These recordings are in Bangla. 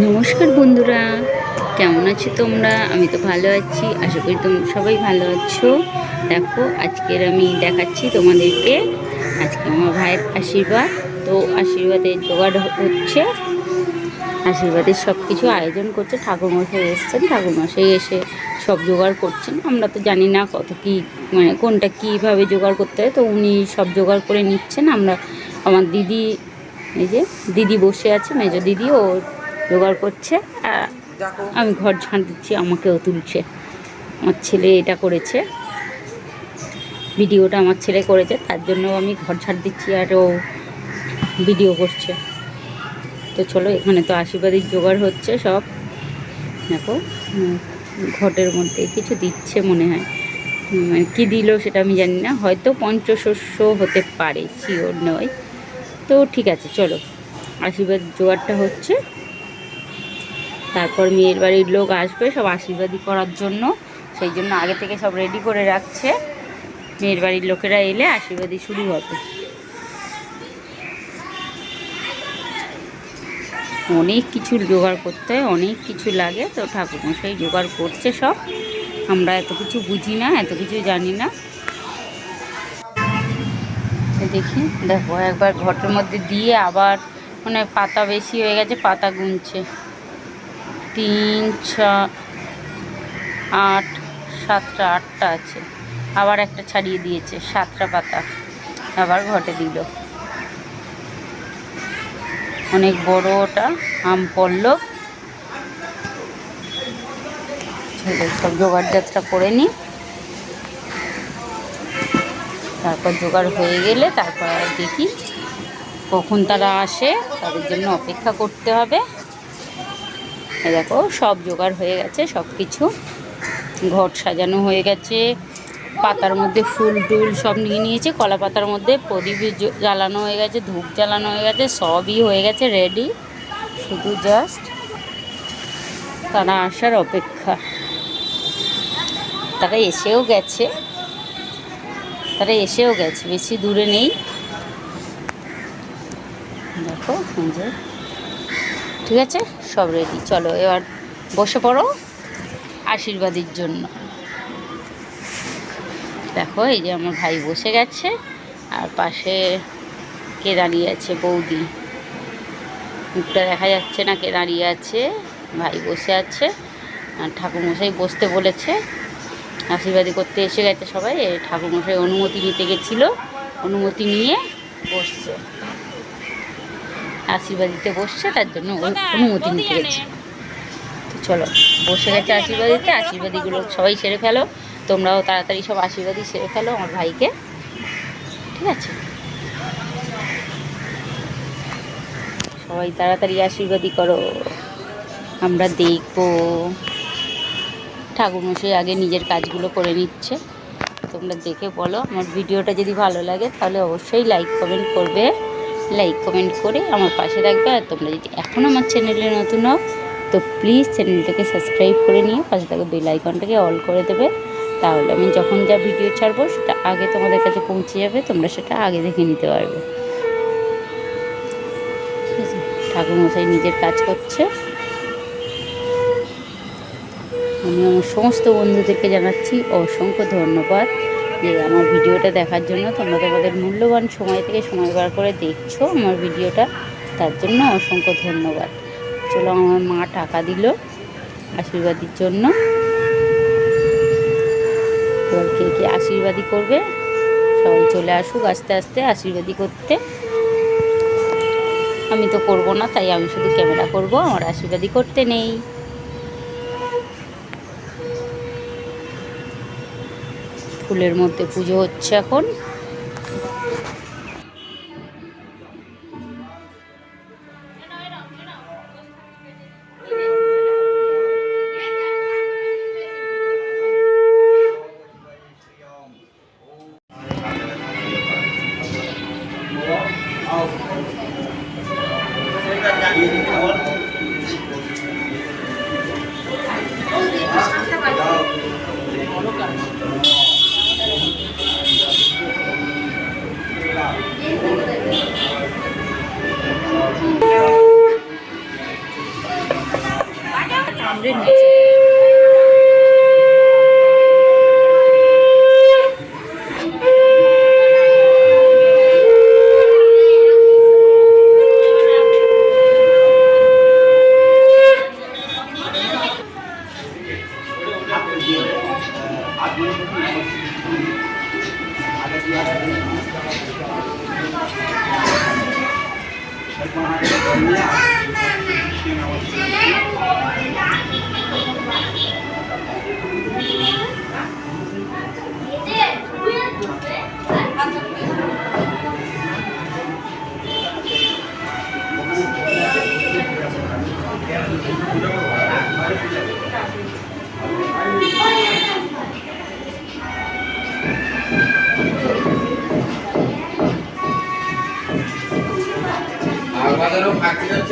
নমস্কার বন্ধুরা, কেমন আছো তোমরা? আমি তো ভালো আছি, আশা করি তোমরা সবাই ভালো আছো। দেখো, আজকের আমি দেখাচ্ছি তোমাদেরকে, আজকে আমার ভাইয়ের আশীর্বাদ। তো আশীর্বাদের জোগাড় হচ্ছে, আশীর্বাদের সব কিছু আয়োজন করছে, ঠাকুরমশাই এসছেন, ঠাকুরমশাই এসে সব জোগাড় করছেন। আমরা তো জানি না কত কী মানে কোনটা কীভাবে জোগাড় করতে হয়, তো উনি সব জোগাড় করে নিচ্ছেন। আমরা, আমার দিদি, এই যে দিদি বসে আছে মেজো দিদি, ও জোগাড় করছে আমি ঘর ঝাঁট দিচ্ছি, আমাকেও তুলছে। আমার ছেলে এটা করেছে, ভিডিওটা আমার ছেলে করেছে, তার জন্য আমি ঘর ঝাঁট দিচ্ছি আর ও ভিডিও করছে। তো চলো, এখানে তো আশীর্বাদের জোগাড় হচ্ছে সব। দেখো ঘটের মধ্যে কিছু দিচ্ছে মনে হয়। মানে কী দিল সেটা আমি জানি না, হয়তো পঞ্চশস্য হতে পারে শিওর নয়। তো ঠিক আছে, চলো। আশীর্বাদ জোগাড়টা হচ্ছে। তারপর মেয়ের বাড়ির লোক আসবে সব আশীর্বাদই করার জন্য। সেই জন্য আগে থেকে সব রেডি করে রাখছে। মেয়ের বাড়ির লোকেরা এলে আশীর্বাদই শুরু হবে। অনেক কিছু জোগাড় করতে হয়, অনেক কিছু লাগে। তো ঠাকুরমশাই জোগাড় করছে সব। আমরা এত কিছু বুঝি না, এত কিছু জানি না। দেখি, দেখো একবার ঘটের মধ্যে দিয়ে আবার মানে পাতা বেশি হয়ে গেছে, পাতা গুনছে। তিন ছ আট, সাতটা, আটটা আছে। আবার একটা ছাড়িয়ে দিয়েছে, সাতটা পাতা। আবার ঘটে দিল। অনেক বড় ওটা, আম পড়ল। সব জোগাড় যাত্রা করে নিই তারপর জোগাড় হয়ে গেলে তারপর দেখি কখন তারা আসে, তাদের জন্য অপেক্ষা করতে হবে। দেখো, সব জোগাড় হয়ে গেছে সব কিছু ঘট সাজানো হয়ে গেছে। পাতার মধ্যে ফুল টুল সব নিয়ে নিয়েছে। কলা পাতার মধ্যে প্রদীপ জ্বালানো হয়ে গেছে, ধূপ জ্বালানো হয়ে গেছে, সবই হয়ে গেছে রেডি শুধু জাস্ট তারা আসার অপেক্ষা। তারা এসেও গেছে। তারা এসেও গেছে, বেশি দূরে নেই। দেখো ঠিক আছে? সব রেডি চলো, এবার বসে পড়ো আশীর্বাদের জন্য। দেখো, এই যে আমার ভাই বসে গেছে, আর পাশে কে দাঁড়িয়ে আছে বৌদি? মুখটা দেখা যাচ্ছে না কে দাঁড়িয়ে আছে, ভাই বসে আছে। আর ঠাকুরমশাই বসতে বলেছে। আশীর্বাদী করতে এসে গেছে সবাই। ঠাকুরমশাই অনুমতি নিতে গেছিল, অনুমতি নিয়ে বসছে। আশীর্বাদ দিতে বসছে, তার জন্য অনুমতি নিতে গেছে তো চলো, বসে গেছে আশীর্বাদ দিতে আশীর্বাদীগুলো সবাই সেরে ফেলো, তোমরাও তাড়াতাড়ি সব আশীর্বাদই সেরে ফেলো আমার ভাইকে। ঠিক আছে? সবাই তাড়াতাড়ি আশীর্বাদই করো, আমরা দেখব। ঠাকুরমশাই আগে নিজের কাজগুলো করে নিচ্ছে। তোমরা দেখে বলো, আমার ভিডিওটা যদি ভালো লাগে তাহলে অবশ্যই লাইক কমেন্ট করবে। লাইক কমেন্ট করে আমার পাশে থাকবে আর তোমরা যদি এখন আমার চ্যানেলে নতুন হও, তো প্লিজ চ্যানেলটাকে সাবস্ক্রাইব করে নিয়ে পাশে থাকা বেল আইকনটাকে অল করে দেবে। তাহলে আমি যখন যা ভিডিও ছাড়বো, সেটা আগে তোমাদের কাছে পৌঁছে যাবে, তোমরা সেটা আগে দেখে নিতে পারবে। ঠিক আছে ঠাকুরমশাই নিজের কাজ করছে। আমি আমার সমস্ত বন্ধুদেরকে জানাচ্ছি অসংখ্য ধন্যবাদ। যে আমার ভিডিওটা দেখার জন্য তোমরা তোমাদের মূল্যবান সময় থেকে সময় বার করে দেখছ আমার ভিডিওটা, তার জন্য অসংখ্য ধন্যবাদ। চলো আমার মা টাকা দিল আশীর্বাদের জন্য। এবার কে কে আশীর্বাদী করবে, সবাই চলে আসুক আস্তে আস্তে আশীর্বাদী করতে। আমি তো করব না, তাই আমি শুধু ক্যামেরা করব, আমার আশীর্বাদী করতে নেই। ফুলের মধ্যে পুজো হচ্ছে 만든 거지.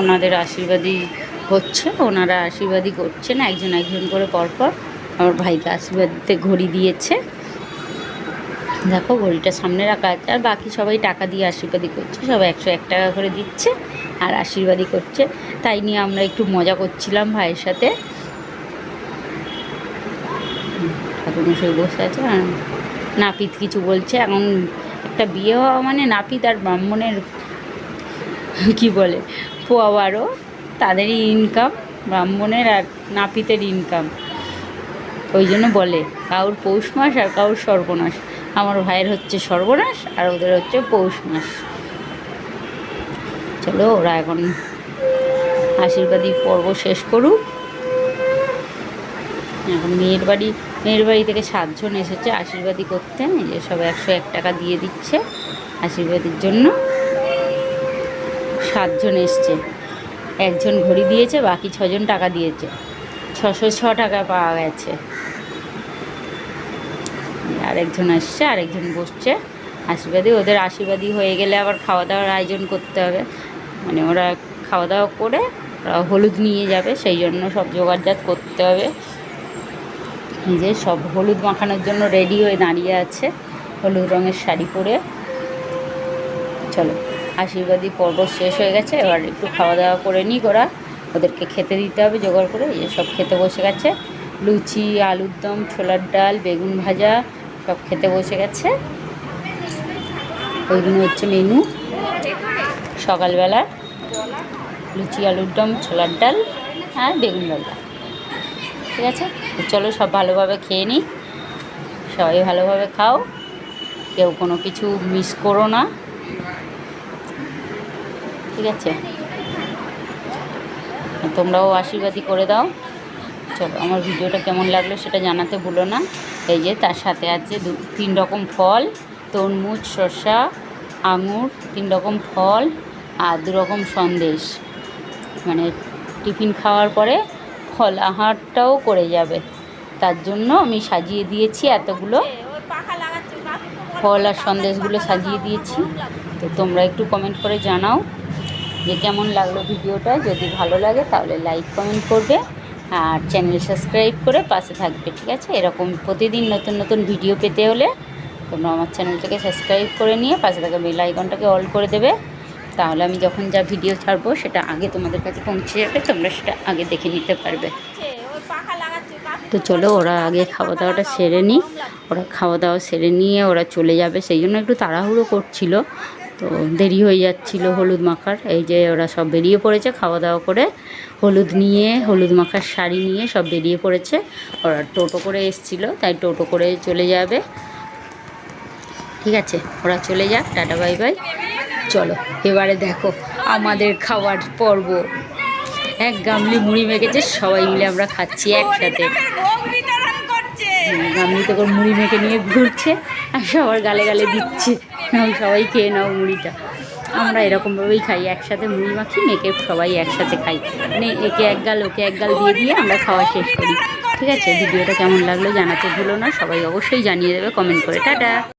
ওনাদের আশীর্বাদই হচ্ছে, ওনারা আশীর্বাদই করছেন, একজন একজন করে পরপর আমার ভাইকে আশীর্বাদ দিতে ঘড়ি দিয়েছে। দেখো ঘড়িটা সামনে রাখা আছে, আর বাকি সবাই টাকা দিয়ে আশীর্বাদই করছে, সবাই একশো এক টাকা করে দিচ্ছে আর আশীর্বাদই করছে। তাই নিয়ে আমরা একটু মজা করছিলাম ভাইয়ের সাথে। ঠাকুরমশাই বসে আছে, আর নাপিত কিছু বলছে, এখন একটা বিয়ে হওয়া মানে নাপিত আর ব্রাহ্মণের কি বলে পোয়াবারও তাদেরই ইনকাম ব্রাহ্মণের আর নাপিতের ইনকাম ওই জন্য বলে, কাউর পৌষ মাস আর কাউর সর্বনাশ। আমার ভাইয়ের হচ্ছে সর্বনাশ আর ওদের হচ্ছে পৌষ মাস। চলো ওরা এখন আশীর্বাদী পর্ব শেষ করুক। এখন মেয়ের বাড়ি মেয়ের বাড়ি থেকে সাতজন এসেছে আশীর্বাদী করতে। এই যে সব একশো এক টাকা দিয়ে দিচ্ছে আশীর্বাদের জন্য। সাতজন এসছে। একজন ঘড়ি দিয়েছে, বাকি ছজন টাকা দিয়েছে। ছশো ছ টাকা পাওয়া গেছে। আরেকজন আসছে, আরেকজন বসছে। আশীর্বাদী ওদের আশীর্বাদী হয়ে গেলে আবার খাওয়া দাওয়ার আয়োজন করতে হবে। মানে ওরা খাওয়া দাওয়া করে হলুদ নিয়ে যাবে, সেই জন্য সব জোগাড়জাত করতে হবে। যে সব হলুদ মাখানোর জন্য রেডি হয়ে দাঁড়িয়ে আছে। হলুদ রঙের শাড়ি পরে। চলো। আশীর্বাদী পর্ব শেষ হয়ে গেছে, এবার একটু খাওয়া দাওয়া করে নিই ওরা। ওদেরকে খেতে দিতে হবে, জোগাড় করে সব খেতে বসে গেছে। লুচি, আলুর দম, ছোলার ডাল, বেগুন ভাজা, সব খেতে বসে গেছে। ওইগুলো হচ্ছে মেনু। সকালবেলা লুচি, আলুর দম, ছোলার ডাল আর বেগুন ভাজা। ঠিক আছে? চলো সব ভালোভাবে খেয়ে নিই। সবাই ভালোভাবে খাও। কেউ কোনো কিছু মিস করো না। ঠিক আছে? তোমরাও আশীর্বাদী করে দাও। চলো, আমার ভিডিওটা কেমন লাগল সেটা জানাতে ভুলো না। এই যে তার সাথে আছে দু, তিন রকম ফল, তরমুজ, শসা, আঙুর, তিন রকম ফল আর দু রকম সন্দেশ। মানে টিফিন খাওয়ার পরে ফল আহারটাও করে যাবে। তার জন্য আমি সাজিয়ে দিয়েছি এতগুলো ফল আর সন্দেশগুলো সাজিয়ে দিয়েছি। তো তোমরা একটু কমেন্ট করে জানাও। যে কেমন লাগল ভিডিওটা, যদি ভালো লাগে তাহলে লাইক, কমেন্ট করবে আর চ্যানেল সাবস্ক্রাইব করে পাশে থাকবে, ঠিক আছে? এরকম প্রতিদিন নতুন নতুন ভিডিও পেতে হলে তোমরা আমার চ্যানেলটাকে সাবস্ক্রাইব করে নিয়ে পাশে থাকা বেল আইকনটাকে অল করে দেবে। তাহলে আমি যখন যা ভিডিও ছাড়বো সেটা আগে তোমাদের কাছে পৌঁছে যাবে, তোমরা সেটা আগে দেখে নিতে পারবে। তো চলো ওরা আগে খাওয়া দাওয়াটা সেরে নিই। ওরা খাওয়া দাওয়া সেরে নিয়ে ওরা চলে যাবে, সেই জন্য একটু তাড়াহুড়ো করছিল। তো দেরি হয়ে যাচ্ছিল হলুদ মাখার। এই যে ওরা সব বেরিয়ে পড়েছে খাওয়া দাওয়া করে। হলুদ নিয়ে হলুদ মাখার শাড়ি নিয়ে সব বেরিয়ে পড়েছে। ওরা টোটো করে এসছিল তাই টোটো করে চলে যাবে। ঠিক আছে ওরা চলে যাক টাটা বাই বাই। চলো এবারে দেখো আমাদের খাওয়ার পর্ব। এক গামলি মুড়ি মেখেছে সবাই মিলে আমরা খাচ্ছি একসাথে। গামলি তো করে মুড়ি মেখে নিয়ে ঘুরছে আর সবার গালে গালে দিচ্ছে। নাও সবাই খেয়ে নাও মুড়িটা। আমরা এরকমভাবেই খাই, একসাথে মুড়ি মাখি মেখে সবাই একসাথে খাই। মানে একে এক গাল, ওকে এক গাল দিয়ে দিয়ে আমরা খাওয়া শেষ করি। ঠিক আছে? ভিডিওটা কেমন লাগল জানাতে ভুলো না, সবাই অবশ্যই জানিয়ে দেবে, কমেন্ট করে। টাটা!